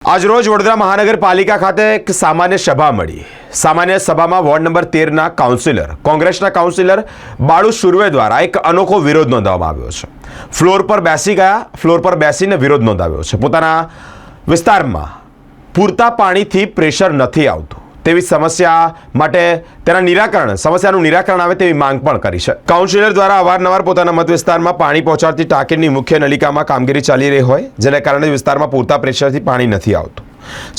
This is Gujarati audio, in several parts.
આજરોજ વડોદરા મહાનગરપાલિકા ખાતે એક સામાન્ય સભા મળી. સામાન્ય સભામાં વોર્ડ નંબર તેરના કાઉન્સિલર, કોંગ્રેસના કાઉન્સિલર બાળુ સુર્વે દ્વારા એક અનોખો વિરોધ નોંધવામાં આવ્યો છે. ફ્લોર પર બેસી ગયા, ફ્લોર પર બેસીને વિરોધ નોંધાવ્યો છે. પોતાના વિસ્તારમાં પૂરતા પાણીથી પ્રેશર નથી આવતું. તેવી સમસ્યા માટે તેના નિરાકરણ, સમસ્યાનું નિરાકરણ આવે તેવી માંગ પણ કરી છે. કાઉન્સિલર દ્વારા અવારનવાર પોતાના મત વિસ્તારમાં પાણી પહોંચાડતી ટાંકીની મુખ્ય નલિકામાં કામગીરી ચાલી રહી હોય, જેને કારણે વિસ્તારમાં પૂરતા પ્રેશરથી પાણી નથી આવતું.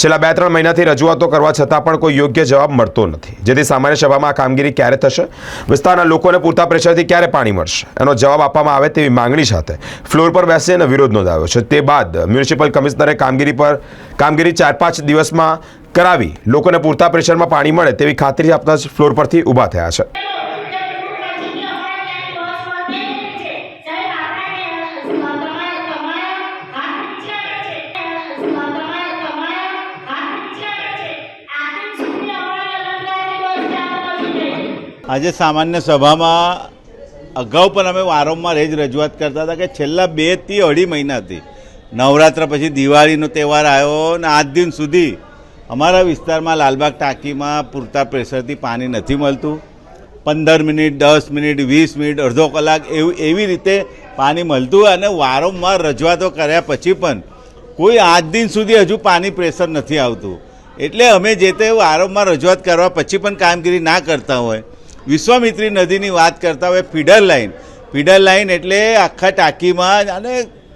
છેલ્લા બે ત્રણ મહિનાથી રજૂઆતો કરવા છતાં પણ કોઈ યોગ્ય જવાબ મળતો નથી. જેથી સામાન્ય સભામાં આ કામગીરી ક્યારે થશે? વિસ્તારના લોકોને પૂરતા પ્રેશરથી ક્યારે પાણી મળશે? એનો જવાબ આપવામાં આવે તેવી માંગણી સાથે ફ્લોર પર બેસીને વિરોધ નોંધાવ્યો છે. તે બાદ મ્યુનિસિપલ કમિશનરે કામગીરી પર કામગીરી ચાર પાંચ દિવસમાં કરાવી લોકોને પૂરતા પ્રેશરમાં પાણી મળે તેવી ખાતરી આપતા જ ફ્લોર પરથી ઊભા થયા છે. આજે સામાન્ય સભામાં અગાઉ પણ અમે વારંવાર એ જ રજૂઆત કરતા હતા કે છેલ્લા બેથી અઢી મહિનાથી નવરાત્ર પછી દિવાળીનો તહેવાર આવ્યો અને આજ દિન સુધી અમારા વિસ્તારમાં લાલબાગ ટાંકીમાં પૂરતા પ્રેશરથી પાણી નથી મળતું. પંદર મિનિટ, દસ મિનિટ, વીસ મિનિટ, અડધો કલાક એવું, એવી રીતે પાણી મળતું અને વારંવાર રજૂઆતો કર્યા પછી પણ કોઈ આજ દિન સુધી હજુ પાણી પ્રેશર નથી આવતું. એટલે અમે જે તે વારંવાર રજૂઆત કરવા પછી પણ કામગીરી ના કરતા હોય. વિશ્વામિત્રી નદીની વાત કરતા હોય ફીડર લાઈન. ફીડર લાઈન એટલે આખા ટાંકીમાં અને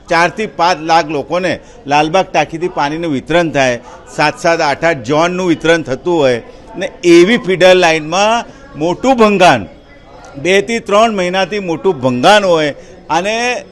ચારથી પાંચ લાખ લોકોને લાલબાગ ટાંકીથી પાણીનું વિતરણ થાય. સાત સાત આઠ આઠ જોનનું વિતરણ થતું હોય. ને એવી ફીડર લાઈનમાં મોટું ભંગાણ. બેથી ત્રણ મહિનાથી મોટું ભંગાણ હોય. અને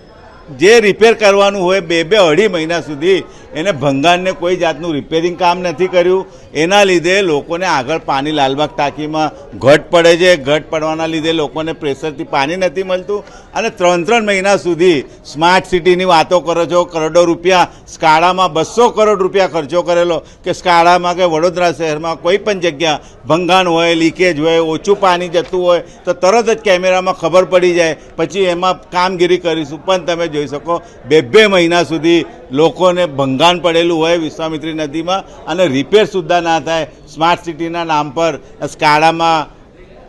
જે રિપેર કરવાનું હોય બે બે અઢી મહિના સુધી, એને ભંગાણને કોઈ જાતનું રિપેરિંગ કામ નથી કર્યું. એના લીધે લોકોને આગળ પાણી લાલબાગ ટાંકીમાં ઘટ પડે છે. ઘટ પડવાના લીધે લોકોને પ્રેશરથી પાણી નથી મળતું. અને ત્રણ ત્રણ મહિના સુધી સ્માર્ટ સિટીની વાતો કરો છો, કરોડો રૂપિયા સ્કાળામાં બસો કરોડ રૂપિયા ખર્ચો કરેલો કે સ્કાળામાં કે વડોદરા શહેરમાં કોઈ પણ જગ્યા ભંગાણ હોય લીકેજ હોય, ઓછું પાણી જતું હોય, તો તરત જ કેમેરામાં ખબર પડી જાય. પછી એમાં કામગીરી કરીશું. પણ તમે જોઈ શકો. બે બે મહિના સુધી લોકોને ભંગાણ પડેલું હોય વિશ્વામિત્રી નદીમાં અને રિપેર સુદ્ધા ના થાય. સ્માર્ટ સિટીના નામ પર સ્કાળામાં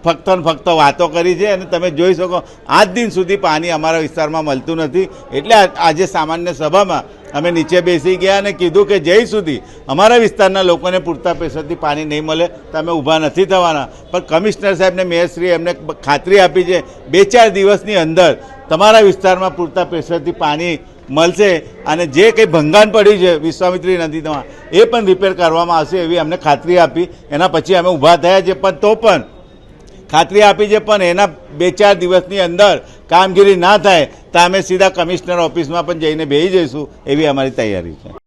ફક્ત ને ફક્ત વાતો કરી છે અને તમે જોઈ શકો, આજ દિન સુધી પાણી અમારા વિસ્તારમાં મળતું નથી. એટલે આજે સામાન્ય સભામાં અમે નીચે બેસી ગયા અને કીધું કે જય સુધી અમારા વિસ્તારના લોકોને પૂરતા પૈસાથી પાણી નહીં મળે, તો અમે ઊભા નથી થવાના. પણ કમિશનર સાહેબને મેયરશ્રી એમને ખાતરી આપી છે, બે ચાર દિવસની અંદર તમારા વિસ્તારમાં પૂરતા પ્રેશરથી પાણી મળશે અને જે કંઈ ભંગાણ પડ્યું છે વિશ્વામિત્રી નદીમાં, એ પણ રિપેર કરવામાં આવશે એવી અમને ખાતરી આપી. એના પછી અમે ઊભા થયા છે પણ તો પણ, ખાતરી આપી છે પણ એના બે ચાર દિવસની અંદર કામગીરી ના થાય, તો અમે સીધા કમિશનર ઓફિસમાં પણ જઈને બેસી જઈશું એવી અમારી તૈયારી છે.